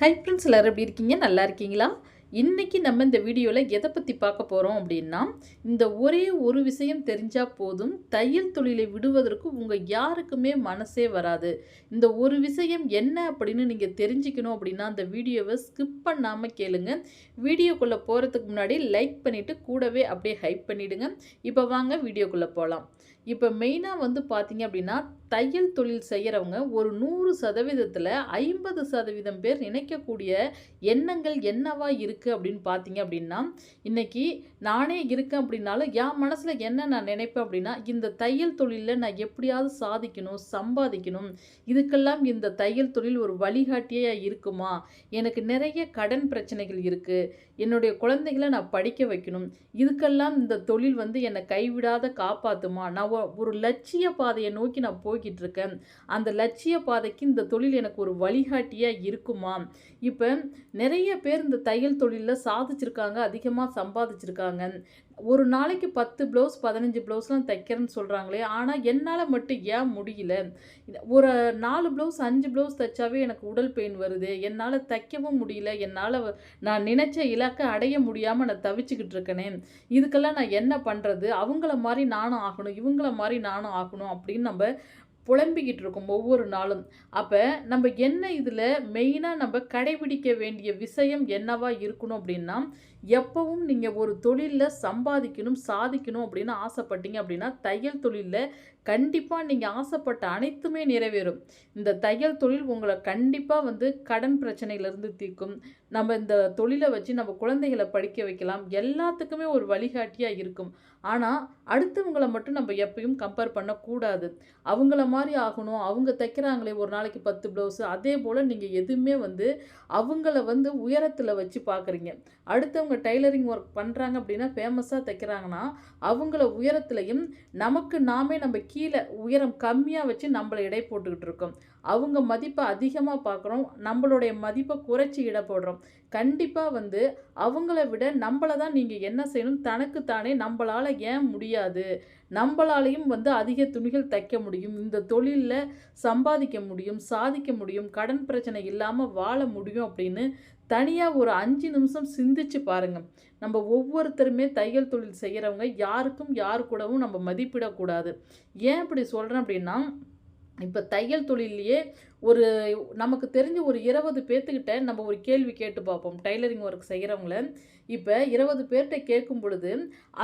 Hi friends எல்லோரும் எப்படி இருக்கீங்க? நல்லா இருக்கீங்களா? இன்றைக்கி நம்ம இந்த வீடியோவில் எதை பற்றி பார்க்க போகிறோம் அப்படின்னா இந்த ஒரே ஒரு விஷயம் தெரிஞ்சால் போதும். தையல் தொழிலை விடுவதற்கு உங்கள் யாருக்குமே மனசே வராது. இந்த ஒரு விஷயம் என்ன அப்படின்னு நீங்கள் தெரிஞ்சுக்கணும் அப்படின்னா அந்த வீடியோவை ஸ்கிப் பண்ணாமல் கேளுங்க. வீடியோக்குள்ளே போகிறதுக்கு முன்னாடி லைக் பண்ணிவிட்டு கூடவே அப்படியே ஹைப் பண்ணிவிடுங்க இப்போ வாங்க வீடியோக்குள்ளே போகலாம் இப்போ மெயினாக வந்து பார்த்தீங்க அப்படின்னா தையல் தொழில் செய்கிறவங்க ஒரு நூறு சதவீதத்தில் ஐம்பது சதவீதம் பேர் நினைக்கக்கூடிய எண்ணங்கள் என்னவா இருக்குது அப்படின்னு பார்த்தீங்க அப்படின்னா இன்றைக்கி நானே இருக்கேன் அப்படின்னாலும் என் மனசில் என்ன நான் நினைப்பேன் அப்படின்னா இந்த தையல் தொழிலில் நான் எப்படியாவது சாதிக்கணும் சம்பாதிக்கணும். இதுக்கெல்லாம் இந்த தையல் தொழில் ஒரு வழிகாட்டியாக இருக்குமா? எனக்கு நிறைய கடன் பிரச்சனைகள் இருக்குது என்னுடைய குழந்தைகளை நான் படிக்க வைக்கணும். இதுக்கெல்லாம் இந்த தொழில் வந்து என்னை கைவிடாத காப்பாற்றுமா நான் ஒரு லட்சிய பாதையை நோக்கி நான் போய் போய்கிட்டு இருக்கேன் அந்த லட்சிய பாதைக்கு இந்த தொழில் எனக்கு ஒரு வழிகாட்டியாக இருக்குமா? இப்போ நிறைய பேர் இந்த தையல் தொழிலில் சாதிச்சிருக்காங்க அதிகமாக சம்பாதிச்சிருக்காங்க. ஒரு நாளைக்கு பத்து ப்ளவுஸ் பதினஞ்சு ப்ளவுஸ்லாம் தைக்கிறேன்னு சொல்கிறாங்களே ஆனால் என்னால் மட்டும் ஏன் முடியல? ஒரு நாலு ப்ளவுஸ் அஞ்சு ப்ளவுஸ் தைச்சாவே எனக்கு உடல் பெயின் வருது. என்னால் தைக்கவும் முடியல. என்னால் நான் நினச்ச இலக்கை அடைய முடியாமல் நான் தவிச்சுக்கிட்டு இருக்கேனே இதுக்கெல்லாம் நான் என்ன பண்ணுறது அவங்கள மாதிரி நானும் ஆகணும் இவங்கள மாதிரி நானும் ஆகணும் அப்படின்னு நம்ம புலம்பிக்கிட்டு இருக்கும் ஒவ்வொரு நாளும். அப்போ நம்ம என்ன இதில் மெயினாக நம்ம கடைபிடிக்க வேண்டிய விஷயம் என்னவா இருக்கணும் அப்படின்னா எப்பவும் நீங்கள் ஒரு தொழிலில் சம்பாதிக்கணும் சாதிக்கணும் அப்படின்னு ஆசைப்பட்டீங்க அப்படின்னா தையல் தொழிலில் கண்டிப்பாக நீங்கள் ஆசைப்பட்ட அனைத்துமே நிறைவேறும். இந்த தையல் தொழில் உங்களை கண்டிப்பாக வந்து கடன் பிரச்சனையிலேருந்து தீர்க்கும். நம்ம இந்த தொழிலை வச்சு நம்ம குழந்தைகளை படிக்க வைக்கலாம். எல்லாத்துக்குமே ஒரு வழிகாட்டியாக இருக்கும். ஆனால் அடுத்தவங்களை மட்டும் நம்ம எப்பயும் கம்பேர் பண்ணக்கூடாது. அவங்கள மாதிரி ஆகணும். அவங்க தைக்கிறாங்களே ஒரு நாளைக்கு பத்து ப்ளவுஸு அதே போல் நீங்கள் எதுவுமே வந்து அவங்கள வந்து உயரத்தில் வச்சு பார்க்குறீங்க. அடுத்தவங்க டைலரிங் ஒர்க் பண்ணுறாங்க அப்படின்னா ஃபேமஸாக தைக்கிறாங்கன்னா அவங்கள உயரத்துலையும் நமக்கு நாமே நம்ம கீழே உயரம் கம்மியாக வச்சு நம்மளை இடை போட்டுக்கிட்டு இருக்கோம். அவங்க மதிப்பை அதிகமாக பார்க்குறோம். நம்மளுடைய மதிப்பை குறைச்சி இட போடுறோம். கண்டிப்பாக வந்து அவங்கள விட நம்மளை தான் நீங்கள் என்ன செய்யணும்? தனக்கு தானே நம்மளால் ஏன் முடியாது? நம்மளாலையும் வந்து அதிக துணிகள் தைக்க முடியும். இந்த தொழிலில் சம்பாதிக்க முடியும் சாதிக்க முடியும் கடன் பிரச்சனை இல்லாமல் வாழ முடியும் அப்படின்னு தனியாக ஒரு அஞ்சு நிமிஷம் சிந்திச்சு பாருங்கள் நம்ம ஒவ்வொருத்தருமே தையல் தொழில் செய்கிறவங்க யாருக்கும் யாரு கூடவும் நம்ம மதிப்பிடக்கூடாது. ஏன் இப்படி சொல்கிறேன் அப்படின்னா இப்போ தையல் தொழிலையே ஒரு நமக்கு தெரிஞ்ச ஒரு இருபது பேர்த்துக்கிட்ட நம்ம ஒரு கேள்வி கேட்டு பார்ப்போம். டைலரிங் ஒர்க் செய்கிறவங்கள இப்போ இருபது பேர்கிட்ட கேட்கும் பொழுது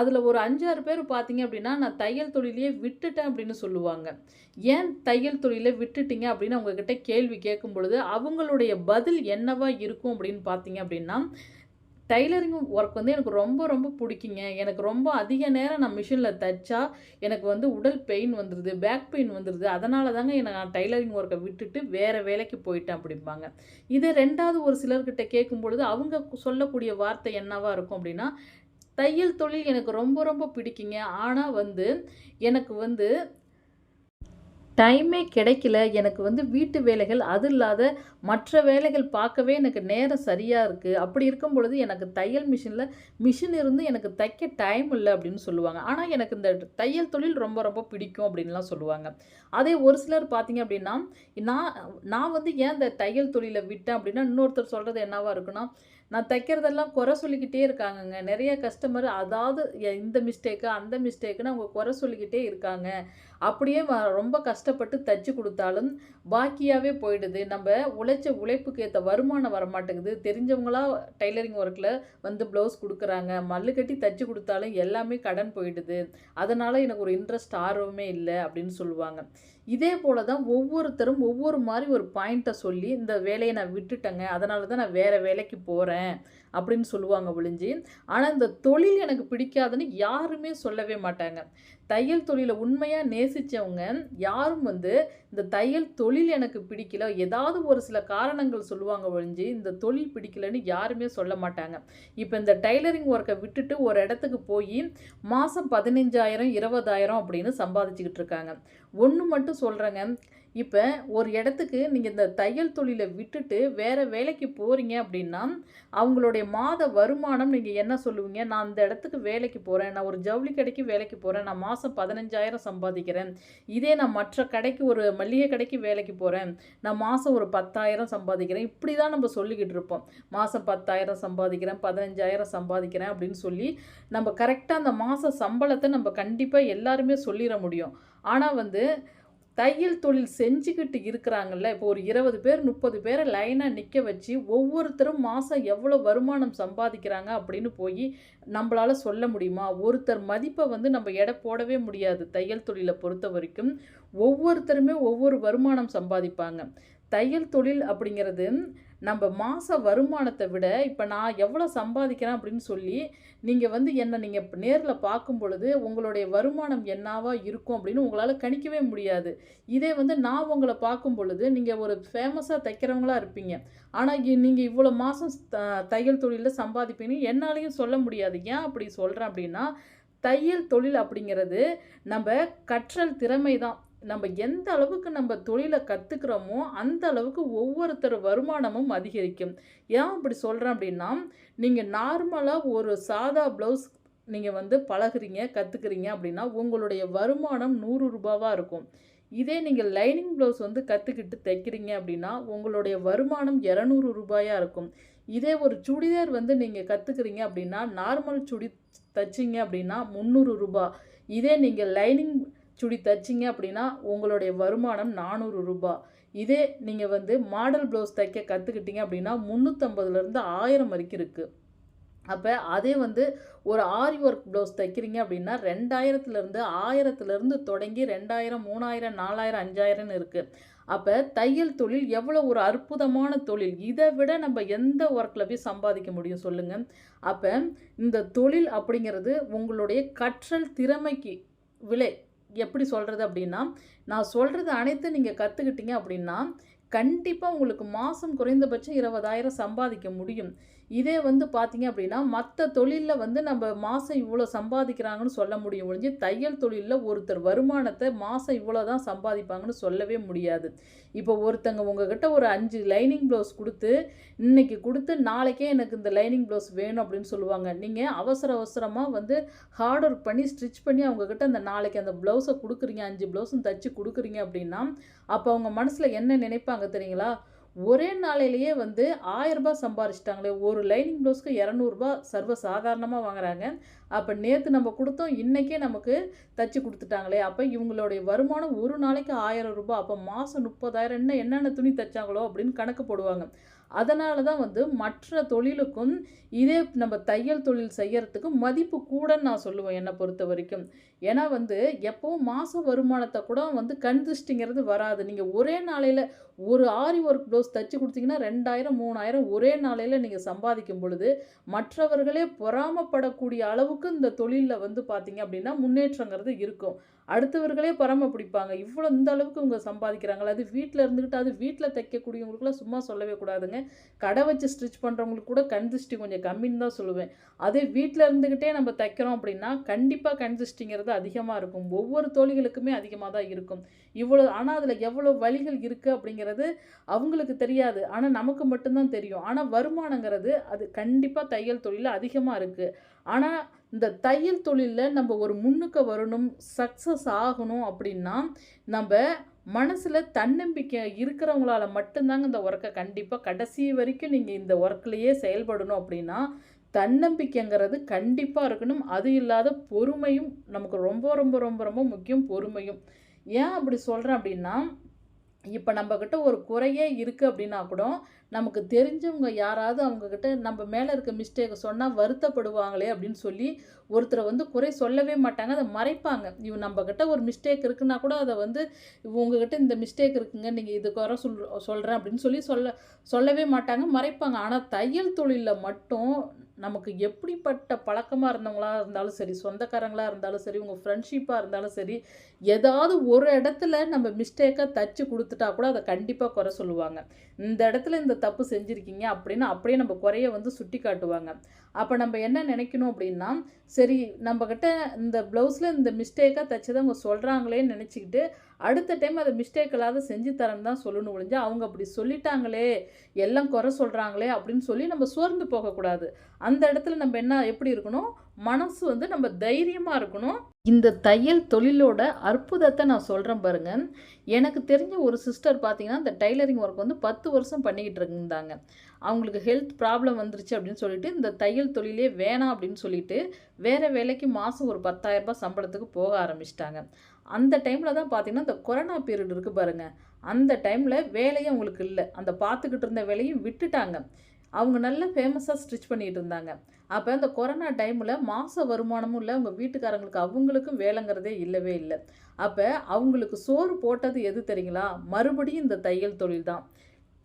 அதில் ஒரு அஞ்சாறு பேர் பார்த்தீங்க அப்படின்னா நான் தையல் தொழிலையே விட்டுட்டேன் அப்படின்னு சொல்லுவாங்க. ஏன் தையல் தொழிலை விட்டுட்டீங்க அப்படின்னு அவங்கக்கிட்ட கேள்வி கேட்கும் பொழுது அவங்களுடைய பதில் என்னவா இருக்கும் அப்படின்னு பார்த்தீங்க அப்படின்னா டைலரிங் ஒர்க் வந்து எனக்கு ரொம்ப ரொம்ப பிடிக்குங்க. எனக்கு ரொம்ப அதிக நேரம் நான் மிஷினில் தைச்சா எனக்கு வந்து உடல் பெயின் வந்துடுது பேக் பெயின் வந்துடுது அதனால தாங்க எனக்கு நான் டைலரிங் ஒர்க்கை விட்டுட்டு வேறு வேலைக்கு போயிட்டேன் அப்படிம்பாங்க. இதே ரெண்டாவது ஒரு சிலர்கிட்ட கேட்கும் பொழுது அவங்க சொல்லக்கூடிய வார்த்தை என்னவாக இருக்கும் அப்படின்னா தையல் தொழில் எனக்கு ரொம்ப ரொம்ப பிடிக்குங்க. ஆனால் வந்து எனக்கு வந்து டைமே கிடைக்கல. எனக்கு வந்து வீட்டு வேலைகள் அது இல்லாத மற்ற வேலைகள் பார்க்கவே எனக்கு நேரம் சரியாக இருக்குது அப்படி இருக்கும் பொழுது எனக்கு தையல் மிஷினில் மிஷின் இருந்து எனக்கு தைக்க டைம் இல்லை அப்படின்னு சொல்லுவாங்க. ஆனால் எனக்கு இந்த தையல் தொழில் ரொம்ப ரொம்ப பிடிக்கும் அப்படின்லாம் சொல்லுவாங்க. அதே ஒரு சிலர் பார்த்தீங்க அப்படின்னா நான் நான் வந்து ஏன் இந்த தையல் தொழிலை விட்டேன் அப்படின்னா இன்னொருத்தர் சொல்கிறது என்னவாக இருக்குன்னா நான் தைக்கிறதெல்லாம் குறை சொல்லிக்கிட்டே இருக்காங்கங்க. நிறைய கஸ்டமர் அதாவது இந்த மிஸ்டேக்கு அந்த மிஸ்டேக்குன்னு அவங்க குறை சொல்லிக்கிட்டே இருக்காங்க. அப்படியே ரொம்ப கஷ்டப்பட்டு தைச்சி கொடுத்தாலும் பாக்கியாகவே போயிடுது. நம்ம உழைச்ச உழைப்புக்கு ஏற்ற வருமானம் வரமாட்டேங்குது. தெரிஞ்சவங்களா டைலரிங் ஒர்க்கில் வந்து ப்ளவுஸ் கொடுக்குறாங்க. மல்லு கட்டி தைச்சி கொடுத்தாலும் எல்லாமே கடன் போயிடுது. அதனால் எனக்கு ஒரு இன்ட்ரெஸ்ட் ஆர்வமே இல்லை அப்படின்னு சொல்லுவாங்க. இதே போல் தான் ஒவ்வொருத்தரும் ஒவ்வொரு மாதிரி ஒரு பாயிண்ட்டை சொல்லி இந்த வேலையை நான் விட்டுட்டேங்க அதனால தான் நான் வேறு வேலைக்கு போகிறேன் அப்படின்னு சொல்லுவாங்க ஒழிஞ்சு. ஆனால் இந்த தொழில் எனக்கு பிடிக்காதுன்னு யாருமே சொல்லவே மாட்டாங்க. தையல் தொழிலை உண்மையாக நேசித்தவங்க யாரும் வந்து இந்த தையல் தொழில் எனக்கு பிடிக்கல. ஏதாவது ஒரு சில காரணங்கள் சொல்லுவாங்க ஒழிஞ்சு இந்த தொழில் பிடிக்கலன்னு யாருமே சொல்ல மாட்டாங்க. இப்போ இந்த டைலரிங் ஒர்க்கை விட்டுட்டு ஒரு இடத்துக்கு போய் மாதம் பதினஞ்சாயிரம் இருபதாயிரம் அப்படின்னு சம்பாதிச்சுக்கிட்டு இருக்காங்க. ஒன்று மட்டும் சொல்கிறேங்க இப்போ ஒரு இடத்துக்கு நீங்கள் இந்த தையல் தொழிலை விட்டுட்டு வேறு வேலைக்கு போகிறீங்க அப்படின்னா அவங்களுடைய மாத வருமானம் நீங்கள் என்ன சொல்லுவீங்க? நான் அந்த இடத்துக்கு வேலைக்கு போகிறேன் நான் ஒரு ஜவுளி கடைக்கு வேலைக்கு போகிறேன் நான் மாதம் பதினஞ்சாயிரம் சம்பாதிக்கிறேன். இதே நான் மற்ற கடைக்கு ஒரு மளிகை கடைக்கு வேலைக்கு போகிறேன் நான் மாதம் ஒரு பத்தாயிரம் சம்பாதிக்கிறேன். இப்படி தான் நம்ம சொல்லிக்கிட்டு இருப்போம். மாதம் பத்தாயிரம் சம்பாதிக்கிறேன் பதினஞ்சாயிரம் சம்பாதிக்கிறேன் அப்படின்னு சொல்லி நம்ம கரெக்டாக அந்த மாத சம்பளத்தை நம்ம கண்டிப்பாக எல்லாருமே சொல்லிட முடியும். ஆனால் வந்து தையல் தொழில் செஞ்சுக்கிட்டு இருக்கிறாங்கல்ல இப்போ ஒரு இருபது பேர் முப்பது பேரை லைனாக நிற்க வச்சு ஒவ்வொருத்தரும் மாதம் எவ்வளோ வருமானம் சம்பாதிக்கிறாங்க அப்படின்னு போய் நம்மளால் சொல்ல முடியுமா? ஒருத்தர் மதிப்பை வந்து நம்ம எடை போடவே முடியாது தையல் தொழிலை பொறுத்த வரைக்கும். ஒவ்வொருத்தருமே ஒவ்வொரு வருமானம் சம்பாதிப்பாங்க. தையல் தொழில் அப்படிங்கிறது நம்ம மாத வருமானத்தை விட இப்போ நான் எவ்வளோ சம்பாதிக்கிறேன் அப்படின்னு சொல்லி நீங்கள் வந்து என்னை நீங்கள் நேரில் பார்க்கும் பொழுது உங்களுடைய வருமானம் என்னவா இருக்கும் அப்படின்னு உங்களால் கணிக்கவே முடியாது. இதே வந்து நான் உங்களை பார்க்கும் பொழுது நீங்கள் ஒரு ஃபேமஸாக தைக்கிறவங்களா இருப்பீங்க. ஆனால் நீங்கள் இவ்வளோ மாதம் தையல் தொழிலில் சம்பாதிப்பீங்கன்னு என்னாலையும் சொல்ல முடியாது. ஏன் அப்படி சொல்கிறேன் அப்படின்னா தையல் தொழில் அப்படிங்கிறது நம்ம கற்றல் திறமை தான் நம்ம எந்த அளவுக்கு நம்ம தொழிலை கற்றுக்குறோமோ அந்த அளவுக்கு ஒவ்வொருத்தர் வருமானமும் அதிகரிக்கும். ஏன் அப்படி சொல்கிறேன் அப்படின்னா நீங்கள் நார்மலாக ஒரு சாதா ப்ளவுஸ் நீங்கள் வந்து பழகுறீங்க கற்றுக்குறீங்க அப்படின்னா உங்களுடைய வருமானம் நூறு ரூபாவாக இருக்கும். இதே நீங்கள் லைனிங் ப்ளவுஸ் வந்து கற்றுக்கிட்டு தைக்கிறீங்க அப்படின்னா உங்களுடைய வருமானம் இரநூறு ரூபாயாக இருக்கும். இதே ஒரு சுடிதார் வந்து நீங்கள் கற்றுக்குறீங்க அப்படின்னா நார்மல் சுடி தைச்சிங்க அப்படின்னா முந்நூறு ரூபாய் இதே நீங்கள் லைனிங் சுடி தைச்சிங்க அப்படின்னா உங்களுடைய வருமானம் நானூறு ரூபாய் இதே நீங்கள் வந்து மாடல் ப்ளவுஸ் தைக்க கற்றுக்கிட்டீங்க அப்படின்னா முந்நூற்றம்பதுலேருந்து ஆயிரம் வரைக்கும் இருக்குது அப்போ அதே வந்து ஒரு ஆரி ஒர்க் ப்ளவுஸ் தைக்கிறீங்க அப்படின்னா ரெண்டாயிரத்துலேருந்து ஆயிரத்துலேருந்து தொடங்கி ரெண்டாயிரம் மூணாயிரம் நாலாயிரம் அஞ்சாயிரம்னு இருக்குது அப்போ தையல் தொழில் எவ்வளோ ஒரு அற்புதமான தொழில். இதை விட நம்ம எந்த ஒர்க்கில் போய் சம்பாதிக்க முடியும் சொல்லுங்கள் அப்போ இந்த தொழில் அப்படிங்கிறது உங்களுடைய கற்றல் திறமைக்கு விலை எப்படி சொல்கிறது அப்படின்னா நான் சொல்கிறது அனைத்தும் நீங்கள் கற்றுக்கிட்டீங்க அப்படின்னா கண்டிப்பாக உங்களுக்கு மாதம் குறைந்தபட்சம் இருபதாயிரம் சம்பாதிக்க முடியும். இதே வந்து பார்த்தீங்க அப்படின்னா மற்ற தொழிலில் வந்து நம்ம மாதம் இவ்வளோ சம்பாதிக்கிறாங்கன்னு சொல்ல முடியும் ஒழிஞ்சு தையல் தொழிலில் ஒருத்தர் வருமானத்தை மாதம் இவ்வளோ தான் சம்பாதிப்பாங்கன்னு சொல்லவே முடியாது. இப்போ ஒருத்தங்க உங்ககிட்ட ஒரு அஞ்சு லைனிங் ப்ளவுஸ் கொடுத்து இன்றைக்கி கொடுத்து நாளைக்கே எனக்கு இந்த லைனிங் ப்ளவுஸ் வேணும் அப்படின்னு சொல்லுவாங்க. நீங்கள் அவசர அவசரமாக வந்து ஹார்ட் ஒர்க் பண்ணி ஸ்டிச் பண்ணி அவங்கக்கிட்ட அந்த நாளைக்கு அந்த ப்ளவுஸை கொடுக்குறீங்க அஞ்சு ப்ளவுஸும் தச்சு கொடுக்குறீங்க அப்படின்னா அப்போ அவங்க மனசில் என்ன நினைப்பாங்க தெரியுங்களா? ஒரே நாளையிலேயே வந்து ஆயரரூபா சம்பாரிச்சிட்டாங்களே. ஒரு லைனிங் ப்ளவுஸ்க்கு இரநூறுபா சர்வ சாதாரணமாக வாங்குறாங்க. அப்போ நேற்று நம்ம கொடுத்தோம் இன்றைக்கே நமக்கு தச்சு கொடுத்துட்டாங்களே. அப்போ இவங்களுடைய வருமானம் ஒரு நாளைக்கு ஆயிரம் ரூபாய் அப்போ மாதம் முப்பதாயிரம் என்ன என்னென்ன துணி தைச்சாங்களோ அப்படின்னு கணக்கு போடுவாங்க. அதனால தான் வந்து மற்ற தொழிலுக்கும் இதே நம்ம தையல் தொழில் செய்யறதுக்கு மதிப்பு கூடன்னு நான் சொல்லுவேன் என்னை பொறுத்த வரைக்கும். ஏன்னா வந்து எப்போவும் மாத வருமானத்தை கூட வந்து கண்திஷ்டிங்கிறது வராது. நீங்கள் ஒரே நாளையில் ஒரு ஆரி ஒர்க் ப்ளவுஸ் தைச்சி கொடுத்தீங்கன்னா ரெண்டாயிரம் மூணாயிரம் ஒரே நாளையில் நீங்கள் சம்பாதிக்கும் பொழுது மற்றவர்களே பொறாமப்படக்கூடிய அளவுக்கு இந்த தொழிலில் வந்து பார்த்தீங்க அப்படின்னா முன்னேற்றங்கிறது இருக்கும். அடுத்தவர்களே பரம பிடிப்பாங்க. இவ்வளோ இந்த அளவுக்கு இவங்க சம்பாதிக்கிறாங்களா அது வீட்டில் இருந்துக்கிட்டு அது வீட்டில் தைக்கக்கூடியவங்களுக்குலாம் சும்மா சொல்லவே கூடாதுங்க. கடை வச்சு ஸ்டிச் பண்ணுறவங்களுக்கு கூட கண் திருஷ்டி கொஞ்சம் கம்மின்னு தான் சொல்லுவேன். அதே வீட்டில் இருந்துக்கிட்டே நம்ம தைக்கிறோம் அப்படின்னா கண்டிப்பாக கண் திருஷ்டிங்கிறது அதிகமாக இருக்கும். ஒவ்வொரு தோழிகளுக்குமே அதிகமாக தான் இருக்கும். இவ்வளோ ஆனால் அதில் எவ்வளோ வழிகள் இருக்குது அப்படிங்கிறது அவங்களுக்கு தெரியாது. ஆனால் நமக்கு மட்டும்தான் தெரியும். ஆனால் வருமானங்கிறது அது கண்டிப்பாக தையல் தொழிலில் அதிகமாக இருக்குது ஆனால் இந்த தையல் தொழிலில் நம்ம ஒரு முன்னுக்கு வரணும் சக்ஸஸ் ஆகணும் அப்படின்னா நம்ம மனசில் தன்னம்பிக்கை இருக்கிறவங்களால மட்டும்தாங்க இந்த ஒர்க்கை கண்டிப்பாக கடைசி வரைக்கும் நீங்கள் இந்த ஒர்க்லேயே செயல்படணும் அப்படின்னா தன்னம்பிக்கைங்கிறது கண்டிப்பாக இருக்கணும். அது இல்லாத பொறுமையும் நமக்கு ரொம்ப ரொம்ப ரொம்ப ரொம்ப முக்கியம் பொறுமையும். ஏன் அப்படி சொல்கிறேன் அப்படின்னா இப்போ நம்மக்கிட்ட ஒரு குறையே இருக்குது அப்படின்னா கூட நமக்கு தெரிஞ்சவங்க யாராவது அவங்கக்கிட்ட நம்ம மேலே இருக்க மிஸ்டேக்கை சொன்னால் வருத்தப்படுவாங்களே அப்படின்னு சொல்லி ஒருத்தரை வந்து குறை சொல்லவே மாட்டாங்க. அதை மறைப்பாங்க. இவன் நம்மக்கிட்ட ஒரு மிஸ்டேக் இருக்குன்னா கூட அதை வந்து உங்ககிட்ட இந்த மிஸ்டேக் இருக்குங்க நீங்கள் இது குறை சொல் சொல்கிறேன் அப்படின்னு சொல்லி சொல்ல சொல்லவே மாட்டாங்க மறைப்பாங்க. ஆனால் தையல் தொழிலில் மட்டும் நமக்கு எப்படிப்பட்ட பழக்கமாக இருந்தவங்களா இருந்தாலும் சரி சொந்தக்காரங்களாக இருந்தாலும் சரி உங்கள் ஃப்ரெண்ட்ஷிப்பாக இருந்தாலும் சரி ஏதாவது ஒரு இடத்துல நம்ம மிஸ்டேக்காக தச்சு கொடுத்துட்டா கூட அதை கண்டிப்பாக குறை சொல்லுவாங்க. இந்த இடத்துல இந்த தப்பு செஞ்சுருக்கீங்க அப்படின்னு அப்படியே நம்ம குறைய வந்து சுட்டி காட்டுவாங்க. அப்போ நம்ம என்ன நினைக்கணும் அப்படின்னா சரி நம்மக்கிட்ட இந்த ப்ளவுஸில் இந்த மிஸ்டேக்காக தச்சதை அவங்க சொல்கிறாங்களேன்னு நினச்சிக்கிட்டு அடுத்த டைம் அதை மிஸ்டேக்கெல்லாம் செஞ்சு தரேன்னு தான் சொல்லணும் ஒழிஞ்சு அவங்க அப்படி சொல்லிட்டாங்களே எல்லாம் குறை சொல்கிறாங்களே அப்படின்னு சொல்லி நம்ம சோர்ந்து போகக்கூடாது. அந்த இடத்துல நம்ம என்ன எப்படி இருக்கணும்? மனசு வந்து நம்ம தைரியமாக இருக்கணும். இந்த தையல் தொழிலோட அற்புதத்தை நான் சொல்கிறேன் பாருங்க. எனக்கு தெரிஞ்ச ஒரு சிஸ்டர் பார்த்தீங்கன்னா இந்த டைலரிங் ஒர்க் வந்து பத்து வருஷம் பண்ணிக்கிட்டு இருந்தாங்க. அவங்களுக்கு ஹெல்த் ப்ராப்ளம் வந்துருச்சு அப்படின்னு சொல்லிட்டு இந்த தையல் தொழிலே வேணாம் அப்படின்னு சொல்லிட்டு வேறு வேலைக்கு மாதம் ஒரு பத்தாயிரம் ரூபாய் சம்பளத்துக்கு போக ஆரம்பிச்சிட்டாங்க. அந்த டைமில் தான் பார்த்திங்கன்னா இந்த கொரோனா பீரியட் இருக்குது பாருங்கள் அந்த டைமில் வேலையும் அவங்களுக்கு இல்லை. அந்த பார்த்துக்கிட்டு இருந்த வேலையும் விட்டுட்டாங்க. அவங்க நல்லா ஃபேமஸாக ஸ்டிச் பண்ணிகிட்டு இருந்தாங்க. அப்போ அந்த கொரோனா டைமில் மாத வருமானமும் இல்லை. அவங்க வீட்டுக்காரங்களுக்கு அவங்களுக்கும் வேலைங்கிறதே இல்லவே இல்லை. அப்போ அவங்களுக்கு சோறு போட்டது எது தெரியுங்களா? மறுபடியும் இந்த தையல் தொழில் தான்.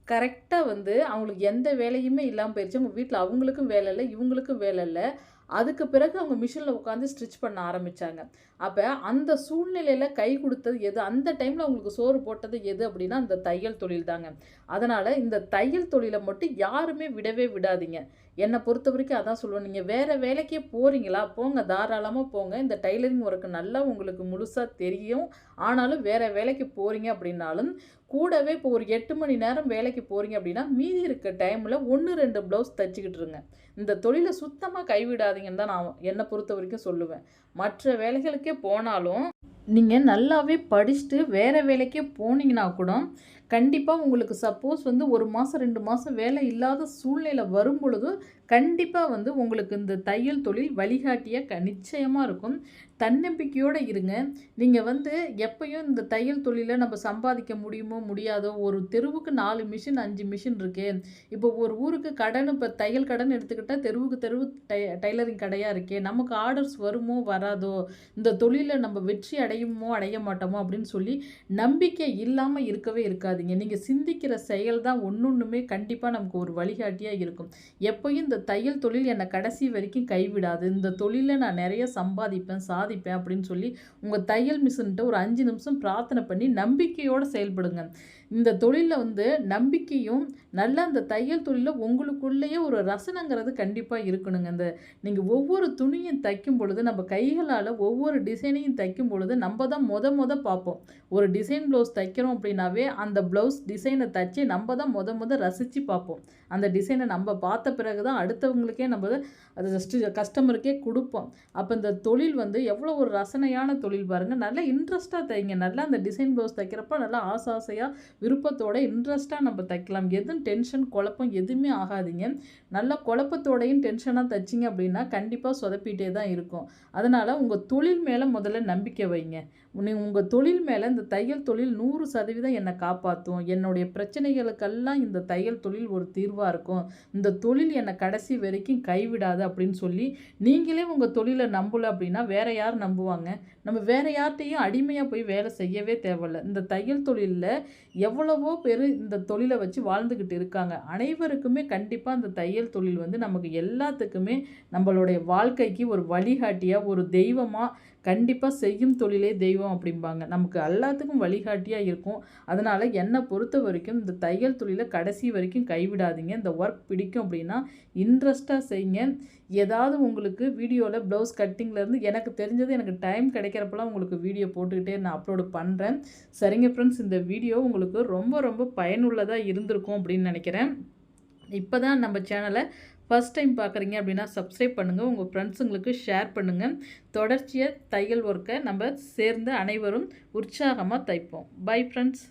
கரெக்டாக வந்து அவங்களுக்கு எந்த வேலையுமே இல்லாமல் போயிடுச்சு அவங்க வீட்டில் அவங்களுக்கும் வேலை இல்லை இவங்களுக்கும் வேலை இல்லை. அதுக்கு பிறகு அவங்க மிஷினில் உட்காந்து ஸ்டிச் பண்ண ஆரம்பித்தாங்க அப்போ அந்த சூழ்நிலையில் கை கொடுத்தது எது? அந்த டைமில் அவங்களுக்கு சோறு போட்டது எது அப்படின்னா அந்த தையல் தொழில் தாங்க. அதனால் இந்த தையல் தொழிலை மட்டும் யாருமே விடவே விடாதீங்க. என்னை பொறுத்த வரைக்கும் அதான் சொல்லுவேன். நீங்கள் வேறு வேலைக்கே போகிறீங்களா போங்க தாராளமாக போங்க. இந்த டைலரிங் ஒர்க்கு நல்லா உங்களுக்கு முழுசாக தெரியும். ஆனாலும் வேறு வேலைக்கு போகிறீங்க அப்படின்னாலும் கூடவே இப்போ ஒரு எட்டு மணி நேரம் வேலைக்கு போகிறீங்க அப்படின்னா மீதி இருக்க டைமில் ஒன்று ரெண்டு ப்ளவுஸ் தைச்சிக்கிட்டு இருங்க. இந்த தொழிலை சுத்தமாக கைவிடாதீங்கன்னு தான் நான் என்னை பொறுத்த வரைக்கும் சொல்லுவேன். மற்ற வேலைகளுக்கே போனாலும் நீங்கள் நல்லாவே படிச்சுட்டு வேறு வேலைக்கு போனீங்கன்னா கூட கண்டிப்பாக உங்களுக்கு சப்போஸ் வந்து ஒரு மாதம் ரெண்டு மாதம் வேலை இல்லாத சூழ்நிலை வரும் பொழுது கண்டிப்பாக வந்து உங்களுக்கு இந்த தையல் தொழில் வழிகாட்டியாக க நிச்சயமாக இருக்கும். தன்னம்பிக்கையோடு இருங்க. நீங்கள் வந்து எப்பயும் இந்த தையல் தொழிலை நம்ம சம்பாதிக்க முடியுமோ முடியாதோ ஒரு தெருவுக்கு நாலு மிஷின் அஞ்சு மிஷின் இருக்கு. இப்போ ஒரு ஊருக்கு கடன் இப்போ தையல் கடன் எடுத்துக்கிட்டால் தெருவுக்கு தெருவு டை டைலரிங் கடையாக இருக்கே. நமக்கு ஆர்டர்ஸ் வருமோ வராதோ? இந்த தொழிலை நம்ம வெற்றி அடையுமோ அடைய மாட்டோமோ அப்படின்னு சொல்லி நம்பிக்கை இல்லாமல் இருக்கவே இருக்காது இருக்காதீங்க நீங்கள் சிந்திக்கிற செயல் தான் ஒன்று ஒன்றுமே கண்டிப்பாக நமக்கு ஒரு வழிகாட்டியாக இருக்கும். எப்போயும் இந்த தையல் தொழில் என்னை கடைசி வரைக்கும் கைவிடாது. இந்த தொழிலில் நான் நிறைய சம்பாதிப்பேன் சாதிப்பேன் அப்படின்னு சொல்லி உங்கள் தையல் மிஷின்கிட்ட ஒரு அஞ்சு நிமிஷம் பிரார்த்தனை பண்ணி நம்பிக்கையோடு செயல்படுங்க. இந்த தொழிலில் வந்து நம்பிக்கையும் நல்ல அந்த தையல் தொழிலில் உங்களுக்குள்ளேயே ஒரு ரசனைங்கிறது கண்டிப்பாக இருக்கணுங்க. இந்த நீங்கள் ஒவ்வொரு துணியும் தைக்கும் பொழுது நம்ம கைகளால் ஒவ்வொரு டிசைனையும் தைக்கும் பொழுது நம்ம தான் மொத மொத பார்ப்போம். ஒரு டிசைன் ப்ளவுஸ் தைக்கிறோம் அப்படின்னாவே அந்த ப்ளவுஸ் டிசைனை தைச்சி நம்ம தான் மொத மொத ரசித்து பார்ப்போம். அந்த டிசைனை நம்ம பார்த்த பிறகு தான் அடுத்தவங்களுக்கே நம்ம அது ஜஸ்ட் கஸ்டமருக்கே கொடுப்போம். அப்போ இந்த தொழில் வந்து எவ்வளோ ஒரு ரசனையான தொழில் பாருங்கள் நல்லா இன்ட்ரெஸ்ட்டாக தைங்க. நல்லா அந்த டிசைன் ப்ளவுஸ் தைக்கிறப்ப நல்லா ஆசை ஆசையாக விருப்பத்தோட இன்ட்ரெஸ்ட்டாக நம்ம தைக்கலாம். எதுவும் டென்ஷன் குழப்பம் எதுவுமே ஆகாதீங்க. நல்ல குழப்பத்தோடையும் டென்ஷனாக தைச்சிங்க அப்படின்னா கண்டிப்பாக சொதப்பிட்டே தான் இருக்கும். அதனால் உங்கள் தொழில் மேலே முதல்ல நம்பிக்கை வைங்க. உங்கள் தொழில் மேலே இந்த தையல் தொழில் நூறு சதவீதம் என்னை காப்பாற்றும் என்னுடைய பிரச்சனைகளுக்கெல்லாம் இந்த தையல் தொழில் ஒரு தீர்வாக இருக்கும். இந்த தொழில் என்னை கடைசி வரைக்கும் கைவிடாது அப்படின்னு சொல்லி நீங்களே உங்கள் தொழிலை நம்பலை அப்படின்னா வேறு யார் நம்புவாங்க? நம்ம வேறு யார்கிட்டையும் அடிமையாக போய் வேலை செய்யவே தேவையில்ல. இந்த தையல் தொழிலில் எவ்வளவோ பேர் இந்த தொழிலை வச்சு வாழ்ந்துக்கிட்டு இருக்காங்க. அனைவருக்குமே கண்டிப்பாக அந்த தையல் தொழில் வந்து நமக்கு எல்லாத்துக்குமே நம்மளுடைய வாழ்க்கைக்கு ஒரு வழிகாட்டியாக ஒரு தெய்வமாக கண்டிப்பாக செய்யும் தொழிலே தெய்வம் அப்படிம்பாங்க. நமக்கு எல்லாத்துக்கும் வழிகாட்டியாக இருக்கும். அதனால் என்னை பொறுத்த வரைக்கும் இந்த தையல் தொழிலை கடைசி வரைக்கும் கைவிடாதீங்க. இந்த ஒர்க் பிடிக்கும் அப்படின்னா இன்ட்ரெஸ்ட்டாக செய்யுங்க. ஏதாவது உங்களுக்கு வீடியோவில் ப்ளவுஸ் கட்டிங்லேருந்து எனக்கு தெரிஞ்சது எனக்கு டைம் கிடைக்கிறப்பெல்லாம் உங்களுக்கு வீடியோ போட்டுக்கிட்டே நான் அப்லோடு பண்ணுறேன் சரிங்க ஃப்ரெண்ட்ஸ் இந்த வீடியோ உங்களுக்கு ரொம்ப ரொம்ப பயனுள்ளதாக இருந்திருக்கும் அப்படின்னு நினைக்கிறேன். இப்போ தான் நம்ம சேனலை ஃபஸ்ட் டைம் பார்க்குறீங்க அப்படின்னா சப்ஸ்கிரைப் பண்ணுங்கள் உங்கள் ஃப்ரெண்ட்ஸுங்களுக்கு ஷேர் பண்ணுங்கள் தொடர்ச்சியாக தையல் ஒர்க்கை நம்ம சேர்ந்து அனைவரும் உற்சாகமாக தைப்போம். Bye friends